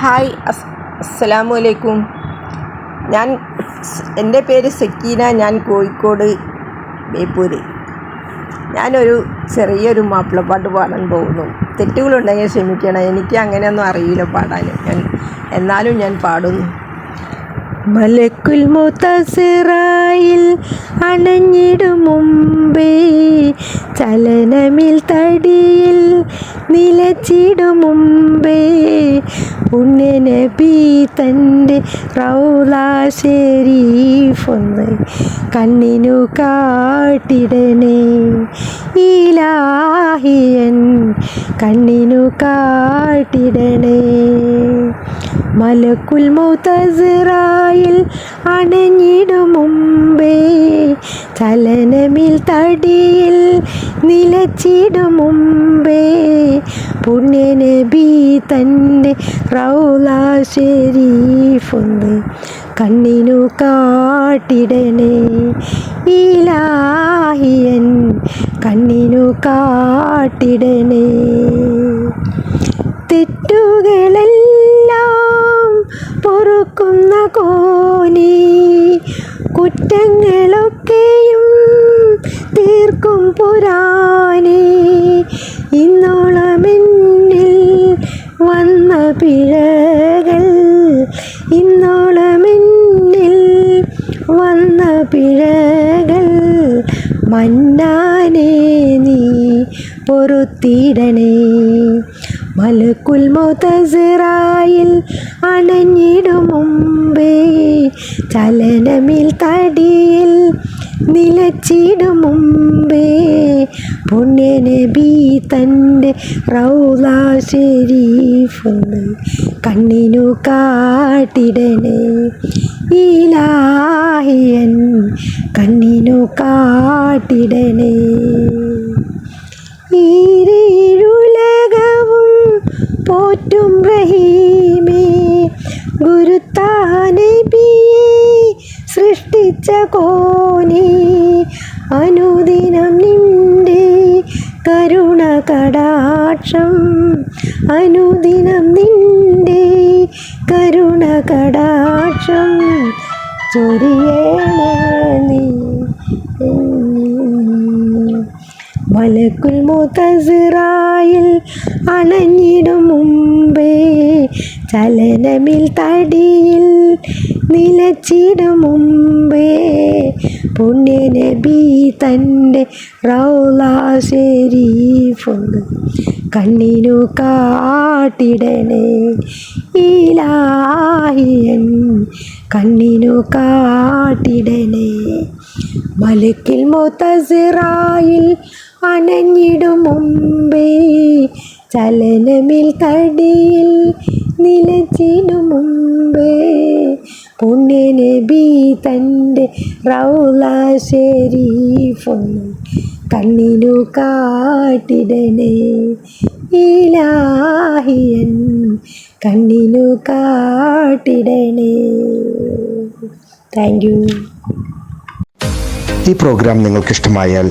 Hi us അസ്സലാമു അലൈക്കും ഞാൻ എന്റെ പേര് സക്കീന ഞാൻ കോഴിക്കോട് ബേപ്പൂര്. ഞാനൊരു ചെറിയൊരു മാപ്പിളപ്പാട്ട് പാടാൻ പോകുന്നു. തെറ്റുകളുണ്ടെങ്കിൽ ക്ഷമിക്കണം. എനിക്ക് അങ്ങനെയൊന്നും അറിയില്ല പാടാൻ. ഞാൻ എന്നാലും ഞാൻ പാടുന്നു. മലക്കുൽ മുത്തസിറായിൽ അണഞ്ഞിടും മുമ്പേ ചലനമിൽ തടിയിൽ നിലച്ചിടും മുമ്പേ. പുണ്യനബി തന്റെ റൗലാശരീഫൊന്ന് കണ്ണിനു കാട്ടിടണേ. ഈലാഹിയൻ കണ്ണിനു കാട്ടിടണേ. മലക്കുൽ മൗതസിറായിൽ അണഞ്ഞിടും മുമ്പേ ചലനമിൽ തടിയിൽ നിലച്ചിടും മുമ്പേ. പുണ്യനബി തന്റെ റൗലാ ഷെരീഫൊന്ന് കണ്ണിനു കാട്ടിടണേ. ഈലാഹിയൻ കണ്ണിനു കാട്ടിടണേ. തെറ്റുകളെല്ലാം പൊറുക്കുന്ന കോനി കുറ്റങ്ങളൊക്കെയും തീർക്കും പുരാനെ ഇന്നോളമെന്നിൽ വന്ന പിഴകൾ ഇന്നോളമെന്നിൽ വന്ന പിഴകൾ മന്നാനേ നീ പൊറുത്തിടണേ മലക്കുൽ മുതസിറായിൽ അണഞ്ഞിടും മുമ്പേ. ചലനമിൽ തടിയിൽ നിലച്ചിടും മുമ്പേ. പുണ്യനബി തന്റെ റൗലാ ഷെരീഫൊന്ന് കണ്ണിനു കാട്ടിടണേ. ഈലാഹിയൻ കണ്ണിനു കാട്ടിടണേ. ഈരേഴുലകവും പോറ്റും റഹീമേ ഗുരുത്താനബിയെ സൃഷ്ടിച്ച കോനെ അനുദിനം നിന്റെ കരുണ കടാക്ഷം അനുദിനം നിന്റെ കരുണ കടാക്ഷം ചൊരിയണ നീ. മലക്കുൽ മുതസിറായിൽ അണഞ്ഞിടും മുമ്പേ. ചലനമിൽ തടിയിൽ നിലച്ചിടും മുമ്പേ. പുണ്യനബി തന്റെ റൗലാ കണ്ണിനു കാട്ടിടണേ. ഈലാഹിയൻ കണ്ണിനു കാട്ടിടണേ. മലക്കിൽ മുത്തസിറായിൽ അണഞ്ഞിടും മുമ്പേ. ചലനമിൽ തടിയിൽ നിലച്ചിടും മുമ്പേ. പുണ്യനബി തന്റെ റൗല ഷെരീഫൊന്ന് കണ്ണിനു കാട്ടിടണേ. ഇലാഹിയൻ കണ്ണിനു കാട്ടിടണേ. Thank you. ഈ പ്രോഗ്രാം നിങ്ങൾക്ക് ഇഷ്ടമായാൽ